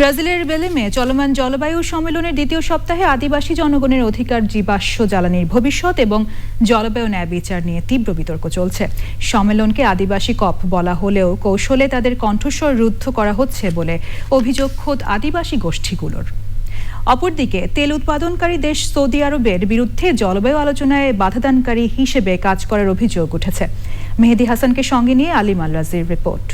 ব্রাজিলের বেলেমে চলমান জলবায়ু সম্মেলনের দ্বিতীয় সপ্তাহে আদিবাসী জনগণের অধিকার জীবাশ্ম জ্বালানির ভবিষ্যৎ এবং জলবায়ু ন্যায় বিচার নিয়ে তীব্র বিতর্ক চলছে। সম্মেলনকে আদিবাসী কপ বলা হলেও কৌশলে তাদের কণ্ঠস্বর রুদ্ধ করা হচ্ছে বলে অভিযোগ খোদ আদিবাসী গোষ্ঠীগুলোর। অপরদিকে, তেল উৎপাদনকারী দেশ সৌদি আরবের বিরুদ্ধে জলবায়ু আলোচনায় বাধাদানকারী হিসেবে কাজ করার অভিযোগ উঠেছে। মেহেদি হাসানকে সঙ্গে নিয়ে আলিম আল রাজির রিপোর্ট।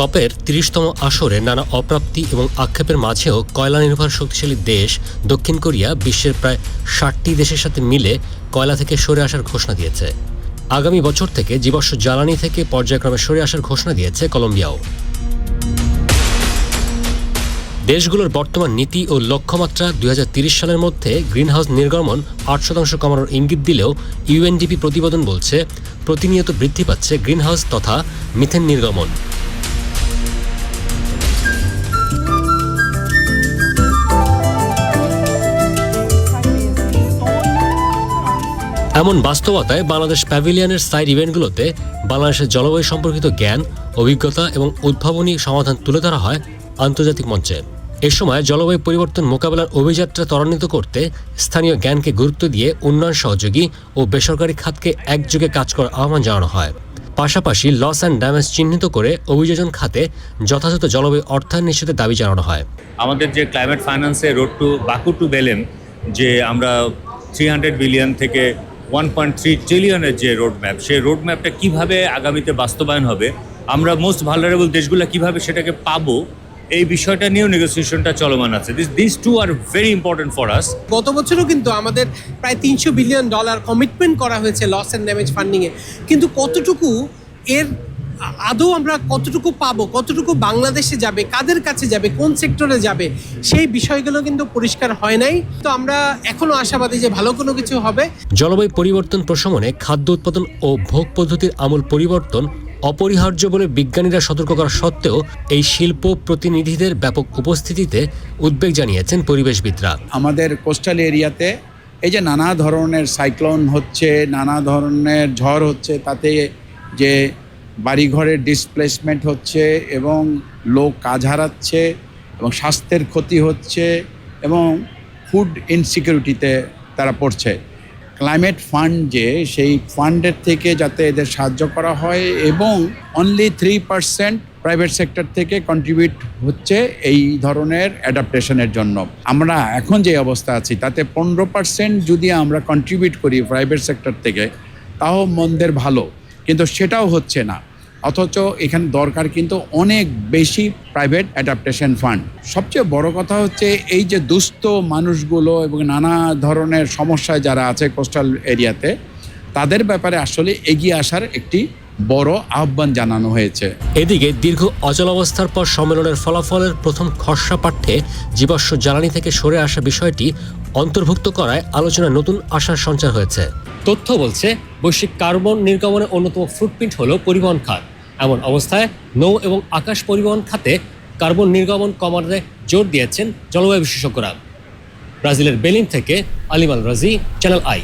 কপের তিরিশতম আসরে নানা অপ্রাপ্তি এবং আক্ষেপের মাঝেও কয়লা নির্ভর শক্তিশালী দেশ দক্ষিণ কোরিয়া বিশ্বের প্রায় ষাটটি দেশের সাথে মিলে কয়লা থেকে সরে আসার ঘোষণা দিয়েছে। আগামী বছর থেকে জীবাশ্ম জ্বালানি থেকে পর্যায়ক্রমে সরে আসার ঘোষণা দিয়েছে কলম্বিয়াও। দেশগুলোর বর্তমান নীতি ও লক্ষ্যমাত্রা দুই সালের মধ্যে গ্রিনহাউস নির্গমন আট শতাংশ কমানোর ইঙ্গিত দিলেও ইউএনডিপি প্রতিবেদন বলছে, প্রতিনিয়ত বৃদ্ধি পাচ্ছে গ্রিনহাউস তথা মিথেন নির্গমন। এমন বাস্তবতায় বাংলাদেশ প্যাভিলিয়নের সাইড ইভেন্টগুলোতে বাংলাদেশের জলবায়ু সম্পর্কিত জ্ঞান, অভিজ্ঞতা এবং উদ্ভাবনী সমাধান তুলে ধরা হয় আন্তর্জাতিক মঞ্চে। এ সময় জলবায়ু পরিবর্তন মোকাবেলার অভিযাত্রা ত্বরান্বিত করতে স্থানীয় জ্ঞানকে গুরুত্ব দিয়ে উন্নয়ন সহযোগী ও বেসরকারি খাতকে একযোগে কাজ করার আহ্বান জানানো হয়। পাশাপাশি লস অ্যান্ড ড্যামেজ চিহ্নিত করে অভিযোজন খাতে যথাযথ জলবায়ু অর্থায়ন নিশ্চিতের দাবি জানানো হয়। আমাদের যে ক্লাইমেট ফাইন্যান্সে road to Baku to Belem যে আমরা থ্রি হান্ড্রেড বিলিয়ন থেকে ওয়ান পয়েন্ট থ্রি ট্রিলিয়নের যে রোড ম্যাপ সেই রোড ম্যাপটা কীভাবে আগামীতে বাস্তবায়ন হবে, আমরা মোস্ট ভালনারেবল দেশগুলো কীভাবে সেটাকে পাবো, এই বিষয়টা নিয়েও নেগোসিয়েশনটা চলমান আছে। This this to are very important for us গত বছরও কিন্তু আমাদের প্রায় তিনশো বিলিয়ন ডলার কমিটমেন্ট করা হয়েছে লস অ্যান্ড ড্যামেজ ফান্ডিংয়ে কিন্তু কতটুকু এর আদৌ আমরা কতটুকু পাবো কতটুকু বাংলাদেশে যাবে কাদের কাছে যাবে কোন সেক্টরে যাবে সেই বিষয়গুলো কিন্তু পরিষ্কার হয় নাই। তো আমরা এখনও আশাবাদী যে ভালো কোনো কিছু হবে। জলবায়ু পরিবর্তন প্রশমনে খাদ্য উৎপাদন ও ভোগ পদ্ধতির আমূল পরিবর্তন অপরিহার্য বলে বিজ্ঞানীরা সতর্ক করা সত্ত্বেও এই শিল্প প্রতিনিধিদের ব্যাপক উপস্থিতিতে উদ্বেগ জানিয়েছেন পরিবেশবিদরা। আমাদের কোস্টাল এরিয়াতে এই যে নানা ধরনের সাইক্লোন হচ্ছে নানা ধরনের ঝড় হচ্ছে তাতে যে বাড়িঘরের ডিসপ্লেসমেন্ট হচ্ছে এবং লোক কাজ হারাচ্ছে এবং স্বাস্থ্যের ক্ষতি হচ্ছে এবং ফুড ইনসিকিউরিটিতে তারা পড়ছে। ক্লাইমেট ফান্ড যে, সেই ফান্ডের থেকে যাতে এদের সাহায্য করা হয় এবং only three percent private sector থেকে কন্ট্রিবিউট হচ্ছে এই ধরনের অ্যাডাপ্টেশনের জন্য। আমরা এখন যে অবস্থা আছি, তাতে পনেরো পার্সেন্ট যদি আমরা কন্ট্রিবিউট করি প্রাইভেট সেক্টর থেকে, তাও মন্দের ভালো। কিন্তু সেটাও হচ্ছে না। অথচ এখানে দরকার কিন্তু অনেক বেশি প্রাইভেট অ্যাডাপ্টেশন ফান্ড সবচেয়ে বড় কথা হচ্ছে এই যে দুস্থ মানুষগুলো এবং নানা ধরনের সমস্যায় যারা আছে কোস্টাল এরিয়াতে তাদের ব্যাপারে আসলে এগিয়ে আসার একটি বড় আহ্বান জানানো হয়েছে। এদিকে দীর্ঘ অচলাবস্থার পর সম্মেলনের ফলাফলের প্রথম খসড়া পাঠ্যে জীবাশ্ম জ্বালানি থেকে সরে আসা বিষয়টি অন্তর্ভুক্ত করায় আলোচনায় নতুন আশার সঞ্চার হয়েছে। তথ্য বলছে, বৈশ্বিক কার্বন নির্গমনের অন্যতম ফুটপ্রিন্ট হল পরিবহন খাত। এমন অবস্থায় নৌ এবং আকাশ পরিবহন খাতে কার্বন নির্গমন কমাতে জোর দিয়েছেন জলবায়ু বিশেষজ্ঞরা। ব্রাজিলের বেলিন থেকে আলিমাল রাজি, চ্যানেল আই।